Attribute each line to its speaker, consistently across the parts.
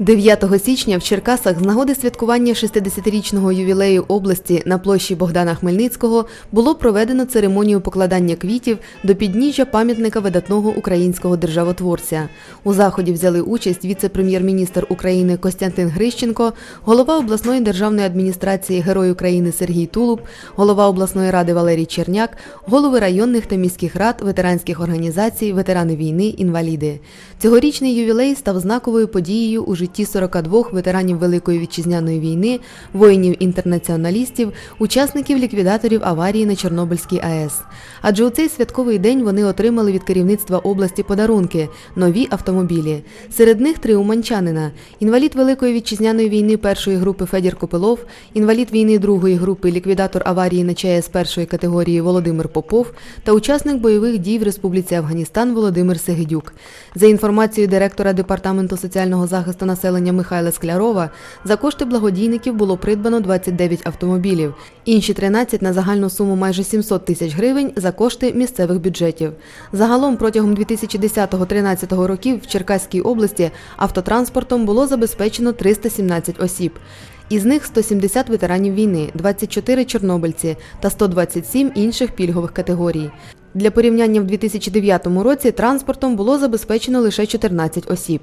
Speaker 1: 9 січня в Черкасах з нагоди святкування 60-річного ювілею області на площі Богдана Хмельницького було проведено церемонію покладання квітів до підніжжя пам'ятника видатного українського державотворця. У заході взяли участь віце-прем'єр-міністр України Костянтин Грищенко, голова обласної державної адміністрації Герой України Сергій Тулуб, голова обласної ради Валерій Черняк, голови районних та міських рад, ветеранських організацій, ветерани війни, інваліди. Цьогорічний ювілей став знаковою подією у житті 42 ветеранів Великої вітчизняної війни, воїнів-інтернаціоналістів, учасників ліквідаторів аварії на Чорнобильській АЕС. Адже у цей святковий день вони отримали від керівництва області подарунки нові автомобілі. Серед них три уманчанина: інвалід Великої вітчизняної війни першої групи Федір Копилов, інвалід війни другої групи, ліквідатор аварії на ЧАЕС першої категорії Володимир Попов та учасник бойових дій в Республіці Афганістан Володимир Сегедюк. За інформацією директора департаменту соціального захисту населення Михайла Склярова, за кошти благодійників було придбано 29 автомобілів, інші 13 на загальну суму майже 700 тисяч гривень за кошти місцевих бюджетів. Загалом протягом 2010-2013 років в Черкаській області автотранспортом було забезпечено 317 осіб. Із них 170 ветеранів війни, 24 чорнобильці та 127 інших пільгових категорій. Для порівняння в 2009 році транспортом було забезпечено лише 14 осіб.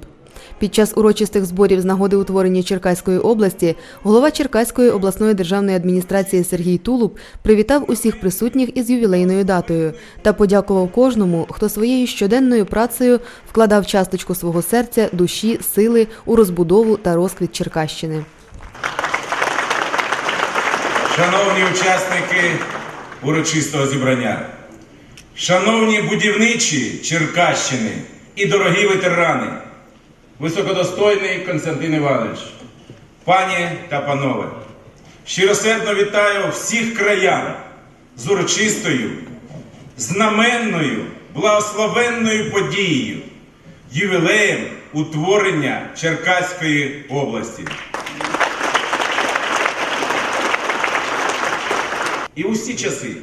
Speaker 1: Під час урочистих зборів з нагоди утворення Черкаської області голова Черкаської обласної державної адміністрації Сергій Тулуб привітав усіх присутніх із ювілейною датою та подякував кожному, хто своєю щоденною працею вкладав часточку свого серця, душі, сили у розбудову та розквіт Черкащини.
Speaker 2: Шановні учасники урочистого зібрання, шановні будівничі Черкащини і дорогі ветерани, високодостойний Константин Іванович, пані та панове, щиросердно вітаю всіх краян з урочистою, знаменною, благословенною подією, ювілеєм утворення Черкаської області. І усі часи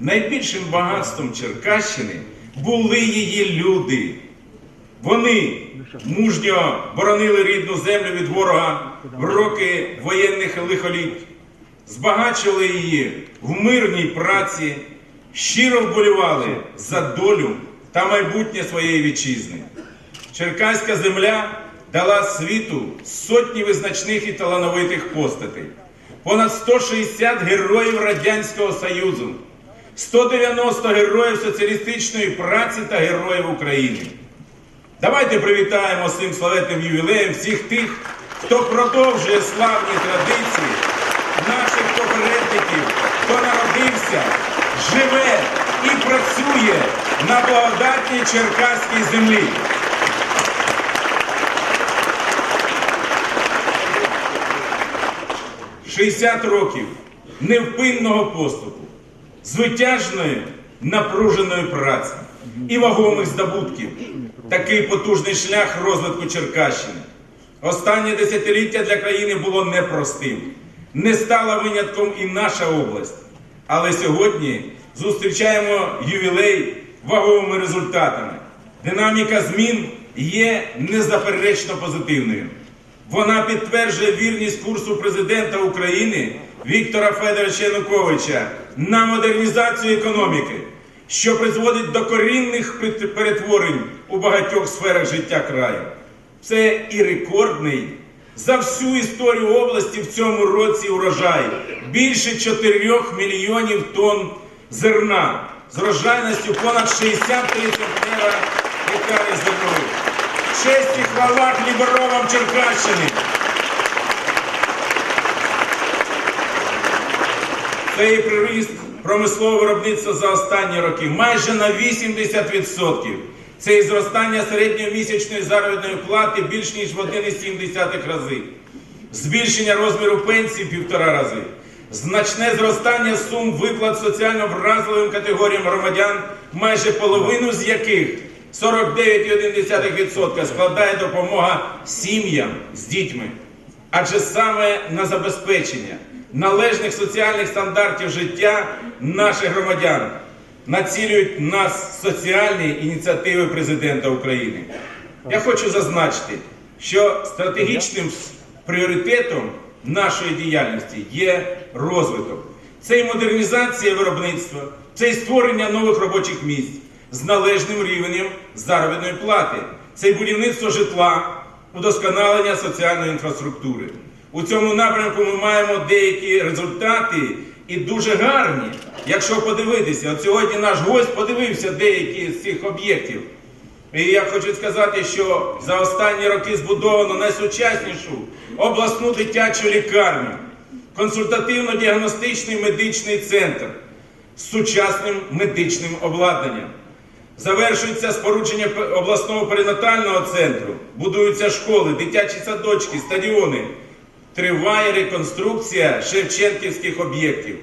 Speaker 2: найбільшим багатством Черкащини були її люди. Вони мужньо боронили рідну землю від ворога в роки воєнних лихоліть, збагачували її в мирній праці, щиро вболівали за долю та майбутнє своєї вітчизни. Черкаська земля дала світу сотні визначних і талановитих постатей понад 160 героїв Радянського Союзу, 190 героїв соціалістичної праці та героїв України. Давайте привітаємо з цим славетним ювілеєм всіх тих, хто продовжує славні традиції наших попередників, хто народився, живе і працює на благодатній черкаській землі. – 60 років невпинного поступу, звитяжної напруженої праці і вагомих здобутків. Такий потужний шлях розвитку Черкащини. Останнє десятиліття для країни було непростим. Не стала винятком і наша область. Але сьогодні зустрічаємо ювілей ваговими результатами. Динаміка змін є незаперечно позитивною. Вона підтверджує вірність курсу президента України Віктора Федоровича Януковича на модернізацію економіки, що призводить до корінних перетворень у багатьох сферах життя краю. Це і рекордний за всю історію області в цьому році урожай більше 4 мільйонів тонн зерна з врожайністю понад 63 центнера гектарів зернових. Честь і хвала хліборобам Черкащини. Це і приріст промислового виробництва за останні роки майже на 80%. Це і зростання середньої місячної заробітної плати більш ніж в 1,7 рази. Збільшення розміру пенсії в півтора рази. Значне зростання сум виплат соціально вразливим категоріям громадян, майже половину з яких 49,1% складає допомога сім'ям з дітьми. Адже саме на забезпечення належних соціальних стандартів життя наших громадян націлюють нас соціальні ініціативи президента України. Я хочу зазначити, що стратегічним пріоритетом нашої діяльності є розвиток. Це і модернізація виробництва, це і створення нових робочих місць з належним рівнем заробітної плати, це і будівництво житла, удосконалення соціальної інфраструктури. У цьому напрямку ми маємо деякі результати і дуже гарні. Якщо подивитися, от сьогодні наш гость подивився деякі з цих об'єктів. І я хочу сказати, що за останні роки збудовано найсучаснішу обласну дитячу лікарню, консультативно-діагностичний медичний центр з сучасним медичним обладнанням. Завершується спорудження обласного перинатального центру, будуються школи, дитячі садочки, стадіони. Триває реконструкція шевченківських об'єктів.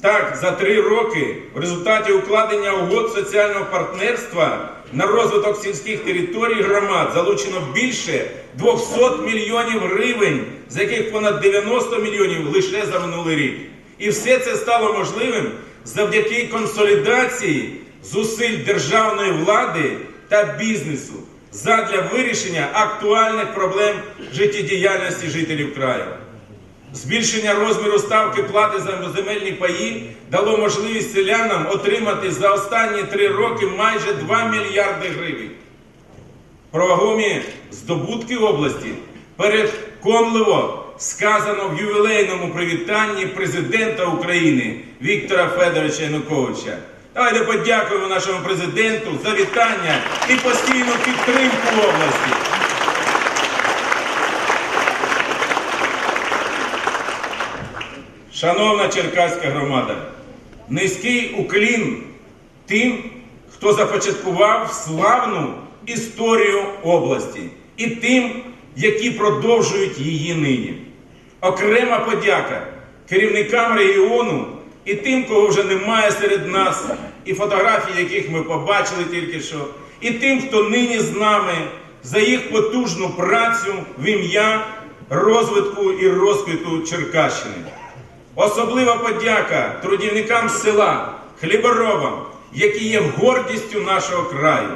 Speaker 2: Так, за три роки в результаті укладення угод соціального партнерства на розвиток сільських територій громад залучено більше 200 мільйонів гривень, з яких понад 90 мільйонів лише за минулий рік. І все це стало можливим завдяки консолідації зусиль державної влади та бізнесу задля вирішення актуальних проблем життєдіяльності жителів краю. Збільшення розміру ставки плати за земельні паї дало можливість селянам отримати за останні три роки майже 2 мільярди гривень. Про вагомі здобутки області переконливо сказано в ювілейному привітанні президента України Віктора Федоровича Януковича. Давайте подякуємо нашому президенту за вітання і постійну підтримку області. Шановна Черкаська громада, низький уклін тим, хто започаткував славну історію області, і тим, які продовжують її нині. Окрема подяка керівникам регіону і тим, кого вже немає серед нас, і фотографії, яких ми побачили тільки що, і тим, хто нині з нами за їх потужну працю в ім'я розвитку і розквіту Черкащини. Особлива подяка трудівникам села, хліборобам, які є гордістю нашого краю.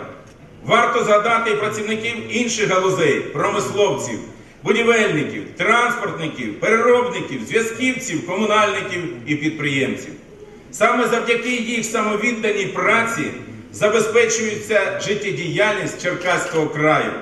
Speaker 2: Варто згадати і працівників інших галузей, промисловців, будівельників, транспортників, переробників, зв'язківців, комунальників і підприємців. Саме завдяки їх самовідданій праці забезпечується життєдіяльність Черкаського краю.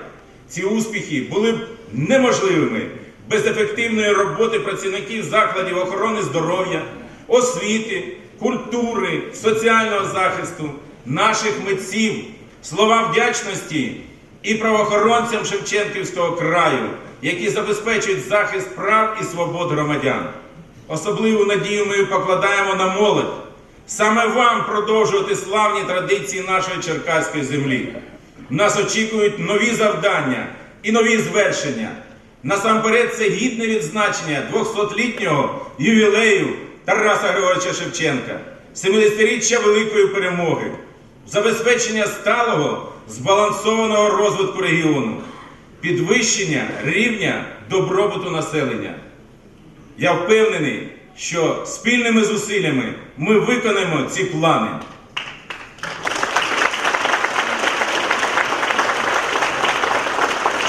Speaker 2: Ці успіхи були б неможливими без ефективної роботи працівників закладів охорони здоров'я, освіти, культури, соціального захисту, наших митців, слова вдячності і правоохоронцям Шевченківського краю, які забезпечують захист прав і свобод громадян. Особливу надію ми покладаємо на молодь. Саме вам продовжувати славні традиції нашої черкаської землі. Нас очікують нові завдання і нові звершення. Насамперед, це гідне відзначення 200-літнього ювілею Тараса Григоровича Шевченка, 70-річчя Великої перемоги, забезпечення сталого збалансованого розвитку регіону, підвищення рівня добробуту населення. Я впевнений, що спільними зусиллями ми виконаємо ці плани.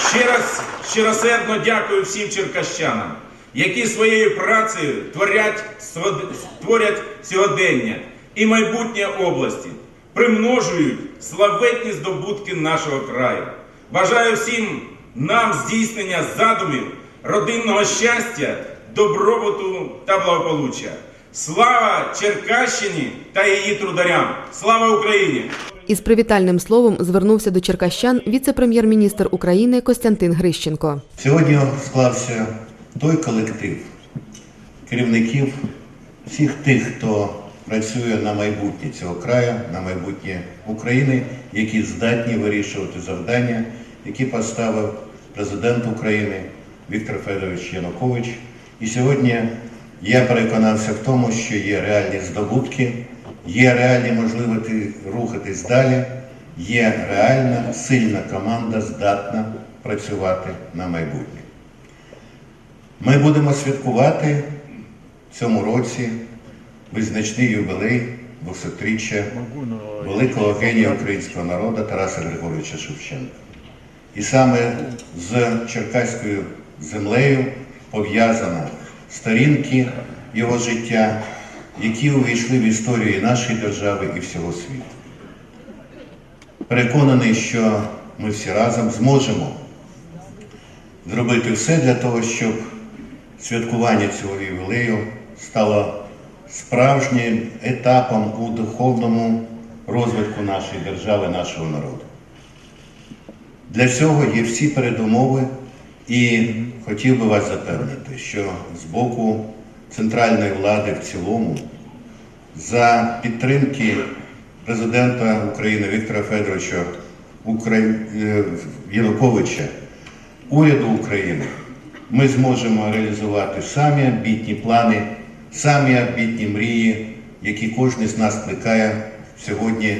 Speaker 2: Ще раз щиросердно дякую всім черкащанам, які своєю працею творять, творять сьогодення і майбутнє області, примножують славетні здобутки нашого краю. Бажаю всім нам здійснення задумів, родинного щастя, добробуту та благополуччя. Слава Черкащині та її трударям! Слава Україні!
Speaker 1: Із привітальним словом звернувся до черкащан віце-прем'єр-міністр України Костянтин Грищенко.
Speaker 3: Сьогодні склався той колектив керівників, всіх тих, хто працює на майбутнє цього краю, на майбутнє України, які здатні вирішувати завдання, які поставив президент України Віктор Федорович Янукович. І сьогодні я переконався в тому, що є реальні здобутки, є реальні можливості рухатись далі, є реальна сильна команда, здатна працювати на майбутнє. Ми будемо святкувати в цьому році визначний юбилей 200-річчя великого генія українського народу Тараса Григоровича Шевченка. І саме з Черкаською землею пов'язано сторінки його життя, які увійшли в історію і нашої держави, і всього світу. Переконаний, що ми всі разом зможемо зробити все для того, щоб святкування цього ювілею стало справжнім етапом у духовному розвитку нашої держави, нашого народу. Для цього є всі передумови, і хотів би вас запевнити, що з боку центральної влади в цілому, за підтримки президента України Віктора Федоровича е, Януковича, уряду України, ми зможемо реалізувати самі амбітні плани, самі амбітні мрії, які кожен з нас плекає сьогодні,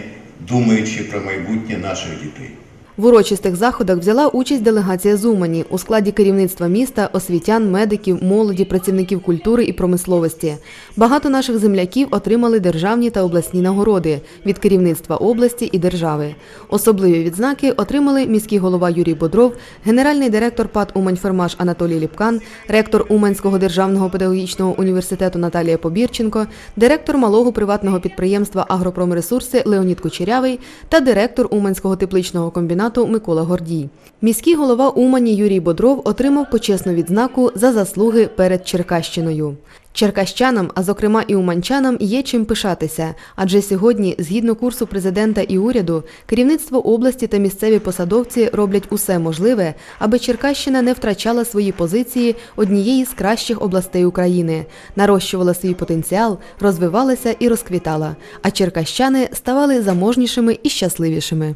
Speaker 3: думаючи про майбутнє наших дітей.
Speaker 1: В урочистих заходах взяла участь делегація з Умані у складі керівництва міста, освітян, медиків, молоді, працівників культури і промисловості. Багато наших земляків отримали державні та обласні нагороди від керівництва області і держави. Особливі відзнаки отримали міський голова Юрій Бодров, генеральний директор ПАД «Уманьфермаш» Анатолій Ліпкан, ректор Уманського державного педагогічного університету Наталія Побірченко, директор малого приватного підприємства «Агропромресурси» Леонід Кучерявий та директор Уманського тепличного комбінату Микола Гордій. Міський голова Умані Юрій Бодров отримав почесну відзнаку за заслуги перед Черкащиною. Черкащанам, а зокрема і уманчанам, є чим пишатися, адже сьогодні, згідно курсу президента і уряду, керівництво області та місцеві посадовці роблять усе можливе, аби Черкащина не втрачала свої позиції однієї з кращих областей України, нарощувала свій потенціал, розвивалася і розквітала, а черкащани ставали заможнішими і щасливішими.